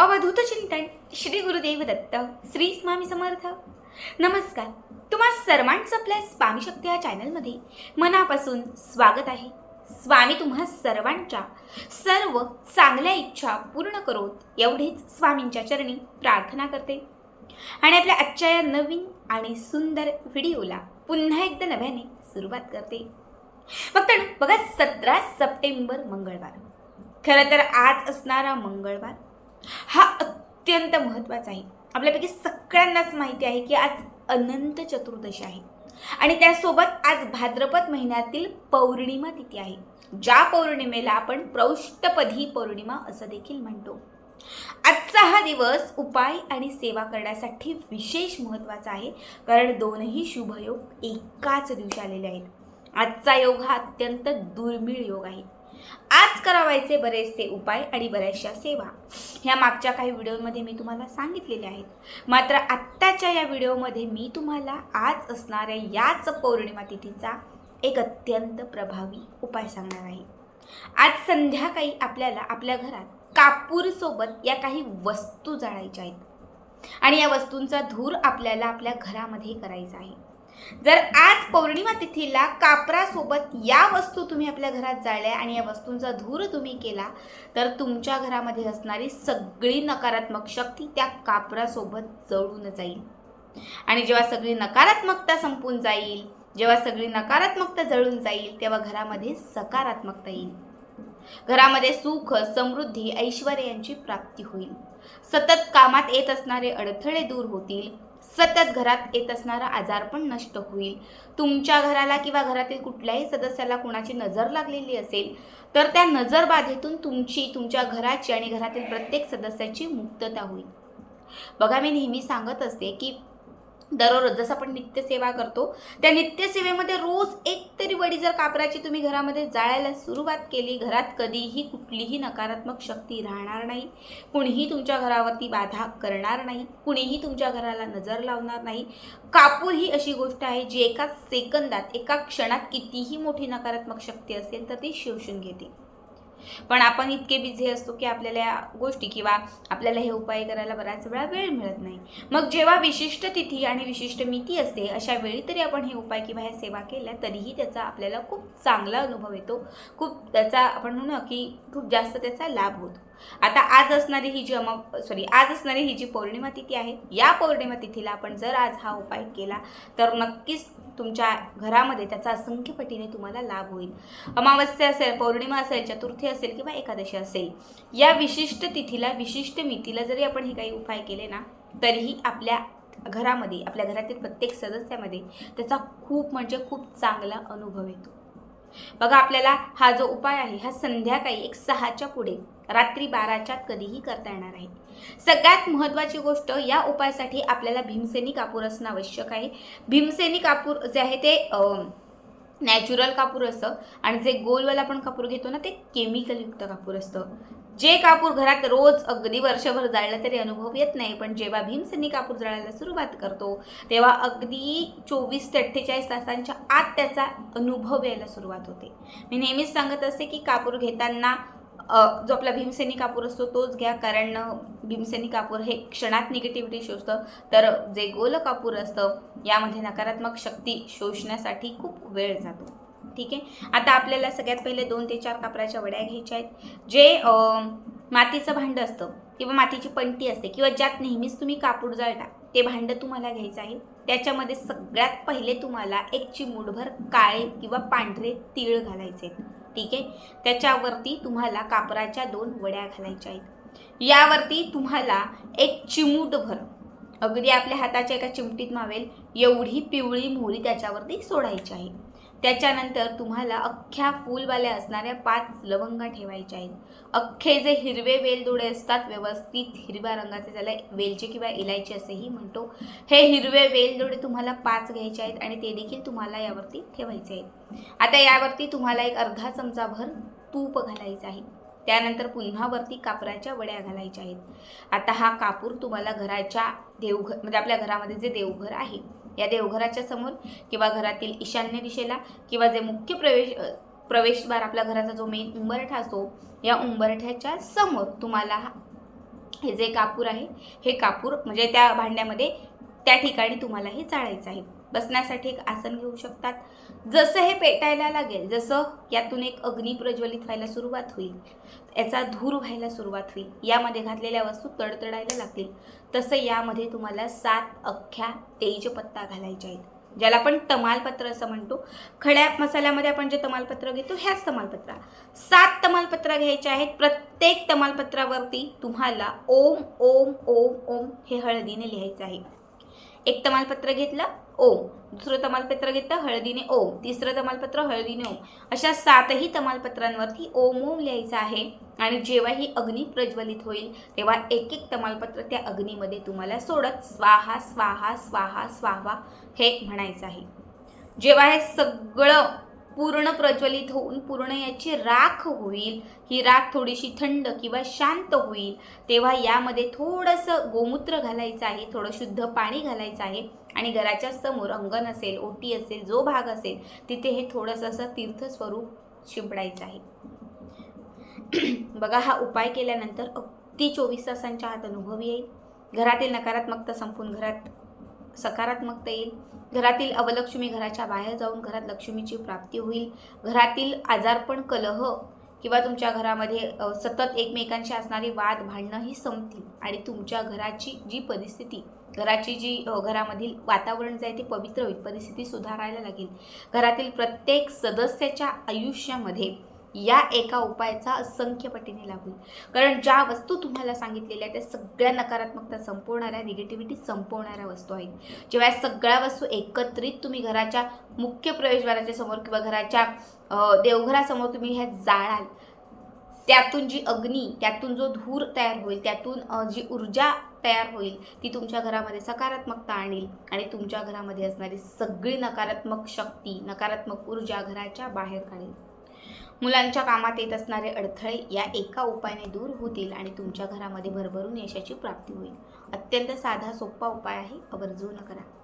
अवधूत चिंतन श्री गुरुदेव दत्त श्री स्वामी समर्थ. नमस्कार. तुम्हा सर्वांचं आपल्या स्वामी शक्ती या चॅनलमध्ये मनापासून स्वागत आहे. स्वामी तुम्हा सर्वांच्या सर्व चांगल्या इच्छा पूर्ण करोत एवढीच स्वामींच्या चरणी प्रार्थना करते. आणि आपल्या आजच्या या नवीन आणि सुंदर व्हिडिओला पुन्हा एकदा नव्याने सुरुवात करते. फक्त बघा सतरा सप्टेंबर मंगळवार. खरं तर आज असणारा मंगळवार हा अत्यंत महत्त्वाचा आहे. आपल्यापैकी सगळ्यांनाच माहिती आहे की आज अनंत चतुर्दशी आहे. आणि त्यासोबत आज भाद्रपद महिन्यातील पौर्णिमा तिथी आहे. ज्या पौर्णिमेला आपण प्रौष्टपदी पौर्णिमा असं देखील म्हणतो. आजचा हा दिवस उपाय आणि सेवा करण्यासाठी विशेष महत्त्वाचा आहे. कारण दोनही शुभयोग एकाच दिवशी आलेले आहेत. आजचा योग हा अत्यंत दुर्मिळ योग आहे. आज करावायचे बरेचसे उपाय आणि बऱ्याचशा सेवा. ह्या मागच्या काही व्हिडिओमध्ये मी तुम्हाला सांगितलेल्या आहेत. मात्र आत्ताच्या या व्हिडिओमध्ये मी तुम्हाला आज असणाऱ्या याच पौर्णिमा तिथीचा एक अत्यंत प्रभावी उपाय सांगणार आहे. आज संध्याकाळी आपल्याला आपल्या घरात कापूरसोबत या काही वस्तू जाळायच्या आहेत. आणि या वस्तूंचा धूर आपल्याला आपल्या घरामध्ये करायचा आहे. जर आज पौर्णिमा तिथीला कापरासोबत या वस्तू तुम्ही आपल्या घरात जाळल्या आणि या वस्तूंचा धूर तुम्ही केला तर तुमच्या घरामध्ये असणारी सगळी नकारात्मक शक्ती त्या कापरासोबत जळून जाईल. आणि जेव्हा सगळी नकारात्मकता संपून जाईल जेव्हा सगळी नकारात्मकता जळून जाईल तेव्हा घरामध्ये सकारात्मकता येईल. घरामध्ये सुख समृद्धी ऐश्वर यांची प्राप्ती होईल. सतत कामात येत असणारे अडथळे दूर होतील. सतत घरात येत असणारा आजार पण नष्ट होईल. तुमच्या घराला किंवा घरातील कुठल्याही सदस्याला कुणाची नजर लागलेली असेल तर त्या नजरबाधेतून तुमची तुमच्या घराची आणि घरातील प्रत्येक सदस्याची मुक्तता होईल. बघा मी नेहमी सांगत असते की दररोज जसं आपण नित्यसेवा करतो त्या नित्यसेवेमध्ये रोज एक तरी वडी जर कापराची तुम्ही घरामध्ये जाळायला सुरुवात केली घरात कधीही कुठलीही नकारात्मक शक्ती राहणार नाही कुणीही तुमच्या घरावरती बाधा करणार नाही कुणीही तुमच्या घराला नजर लावणार नाही कापूर ही अशी गोष्ट आहे जी एका सेकंदात एका क्षणात कितीही मोठी नकारात्मक शक्ती असेल तर ती शोषून घेते. पण आपण इतके बिझी असतो की आपल्याला या गोष्टी किंवा आपल्याला हे उपाय करायला बऱ्याच वेळा वेळ मिळत नाही. मग जेव्हा विशिष्ट तिथी आणि विशिष्ट मिती असते अशा वेळी तरी आपण हे उपाय किंवा ह्या सेवा केल्या तरीही त्याचा आपल्याला खूप चांगला अनुभव येतो. खूप त्याचा आपण म्हणू ना की खूप जास्त त्याचा लाभ होतो. आता आज असणारी ही जी अमा सॉरी आज असणारी ही जी पौर्णिमा तिथी आहे या पौर्णिमा तिथीला आपण जर आज हा उपाय केला तर नक्कीच तुमच्या घरामध्ये त्याचा असंख्य पटीने तुम्हाला लाभ होईल. अमावस्या असेल पौर्णिमा असेल चतुर्थी असेल किंवा एकादशी असेल या विशिष्ट तिथीला विशिष्ट मितीला जरी आपण हे काही उपाय केले ना तरीही आपल्या घरामध्ये आपल्या घरातील प्रत्येक सदस्यामध्ये त्याचा खूप म्हणजे खूप चांगला अनुभव येतो. बघा आपल्याला हा जो उपाय आहे हा संध्याकाळी एक सहाच्या पुढे रात्री बाराच्या कधीही करता येणार आहे. सगळ्यात महत्त्वाची गोष्ट या उपायासाठी आपल्याला भीमसेनी कापूर असणं आवश्यक आहे. भीमसेनी कापूर जे आहे ते नॅचरल कापूर असतं. आणि जे गोलवाला आपण कापूर घेतो ना ते केमिकलयुक्त कापूर असतं. जे कापूर घरात रोज अगदी वर्षभर जाळलं तरी अनुभव येत नाही पण जेव्हा भीमसेनी कापूर जाळायला सुरुवात करतो तेव्हा अगदी चोवीस ते अठ्ठेचाळीस तासांच्या आत त्याचा अनुभव यायला सुरुवात होते. मी नेहमीच सांगत असते की कापूर घेताना जो आपला भीमसेनी कापूर असतो तोच घ्या. कारण भीमसेनी कापूर हे क्षणात निगेटिव्हिटी शोषतं. तर जे गोल कापूर असतं यामध्ये नकारात्मक शक्ती शोषण्यासाठी खूप वेळ जातो. ठीक आहे? आता आपल्याला सगळ्यात पहिले दोन ते चार कापराच्या वड्या घ्यायच्या आहेत. जे मातीचं भांडं असतं किंवा मातीची पंटी असते किंवा ज्यात नेहमीच तुम्ही कापूर जाळता ते भांडं तुम्हाला घ्यायचं आहे. त्याच्यामध्ये सगळ्यात पहिले तुम्हाला एक चिमूटभर काळे किंवा पांढरे तीळ घालायचे आहेत. ठीक आहे? त्याच्यावरती तुम्हाला कापराच्या दोन वड्या घालायच्या आहेत. यावरती तुम्हाला एक चिमूटभर अगदी आपल्या हाताच्या एका चिमटीत मावेल एवढी पिवळी मोहरी त्याच्यावरती सोडायची आहे. त्याच्यानंतर तुम्हाला अख्ख्या फुलवाल्या असणाऱ्या पाच लवंगा ठेवायच्या आहेत. अख्खे जे हिरवे वेलदोडे असतात व्यवस्थित हिरव्या रंगाचे त्याला वेलचे किंवा इलायची असेही म्हणतो. हे हिरवे वेलदोडे तुम्हाला पाच घ्यायचे आहेत आणि ते देखील तुम्हाला यावरती ठेवायचे आहेत. आता यावरती तुम्हाला एक अर्धा चमचाभर तूप घालायचं आहे. त्यानंतर पुन्हा वरती कापराच्या वड्या घालायच्या आहेत. आता हा कापूर तुम्हाला घराच्या देवघर म्हणजे आपल्या घरामध्ये जे देवघर आहे या देवघराच्या समोर किंवा घरातील ईशान्य दिशेला किंवा जे मुख्य प्रवेश प्रवेशद्वार आपल्या घराचा जो मेन उंबरठा असतो या उंबरठ्याच्या समोर तुम्हाला हा हे जे कापूर आहे हे कापूर म्हणजे त्या भांड्यामध्ये त्या ठिकाणी तुम्हाला हे चाळायचं आहे. बसण्यासाठी एक आसन घेऊ शकतात. जसं हे पेटायला लागेल जसं यातून एक अग्नी प्रज्वलित व्हायला सुरुवात होईल. याचा धूर व्हायला सुरुवात होईल. यामध्ये घातलेल्या वस्तू तडतडायला लागतील. तसं यामध्ये तुम्हाला सात अख्ख्या तेजपत्ता घालायच्या आहेत. ज्याला आपण तमालपत्र असं म्हणतो. खड्या मसाल्यामध्ये आपण जे तमालपत्र घेतो ह्याच तमालपत्रा. सात तमालपत्र घ्यायचे आहेत. प्रत्येक तमालपत्रावरती तुम्हाला ओम ओम ओम ओम हे हळदीने लिहायचं आहे. एक तमालपत्र घेतलं ओम. दुसरं तमालपत्र घेतलं हळदीने ओम. तिसरं तमालपत्र हळदीने ओम. अशा सातही तमालपत्रांवरती ओम ओम लिहायचं आहे आणि जेव्हा ही अग्नी प्रज्वलित होईल तेव्हा एक एक तमालपत्र त्या अग्नीमध्ये तुम्हाला सोडत स्वाहा स्वाहा स्वाहा स्वाहा हे म्हणायचं आहे. जेव्हा हे सगळं पूर्ण प्रज्वलित होऊन पूर्ण याची राख होईल. ही राख थोडीशी थंड किंवा शांत होईल. तेव्हा यामध्ये थोडंसं गोमूत्र घालायचं आहे थोडं शुद्ध पाणी घालायचं आहे आणि घराच्या समोर अंगण असेल ओटी असेल जो भाग असेल तिथे हे थोडंसं असं तीर्थस्वरूप शिंपडायचं आहे. बघा हा उपाय केल्यानंतर अगदी चोवीस तासांच्या आत अनुभव येईल. घरातील नकारात्मकता संपून घरात सकारात्मकता येईल. घरातील अवलक्ष्मी घराच्या बाहेर जाऊन घरात लक्ष्मीची प्राप्ती होईल. घरातील आजारपण कलह किंवा तुमच्या घरामध्ये सतत एकमेकांशी असणारी वाद भांडणं ही संपतील. आणि तुमच्या घराची जी परिस्थिती घराची जी घरामधील वातावरण जे आहे ते पवित्र होईल. परिस्थिती सुधारायला लागेल. घरातील प्रत्येक सदस्याच्या आयुष्यामध्ये या एका उपायाचा असंख्य पटीने लाभ होईल. कारण ज्या वस्तू तुम्हाला सांगितलेल्या त्या सगळ्या नकारात्मकता संपवणाऱ्या निगेटिव्हिटी संपवणाऱ्या वस्तू आहेत. जेव्हा सगळ्या वस्तू एकत्रित तुम्ही घराच्या मुख्य प्रवेशद्वाराच्या समोर किंवा घराच्या देवघरासमोर तुम्ही ह्या जाळाल त्यातून जी अग्नी त्यातून जो धूर तयार होईल त्यातून जी ऊर्जा तयार होईल ती तुमच्या घरामध्ये सकारात्मकता आणेल आणि तुमच्या घरामध्ये असणारी सगळी नकारात्मक शक्ती नकारात्मक ऊर्जा घराच्या बाहेर काढेल. मुलांच्या कामात येत असणारे अडथळे या एका उपायाने दूर होतील आणि तुमच्या घरामध्ये भरभरून यशाची प्राप्ती होईल. अत्यंत साधा सोपा उपाय आहे. आवर्जून करा.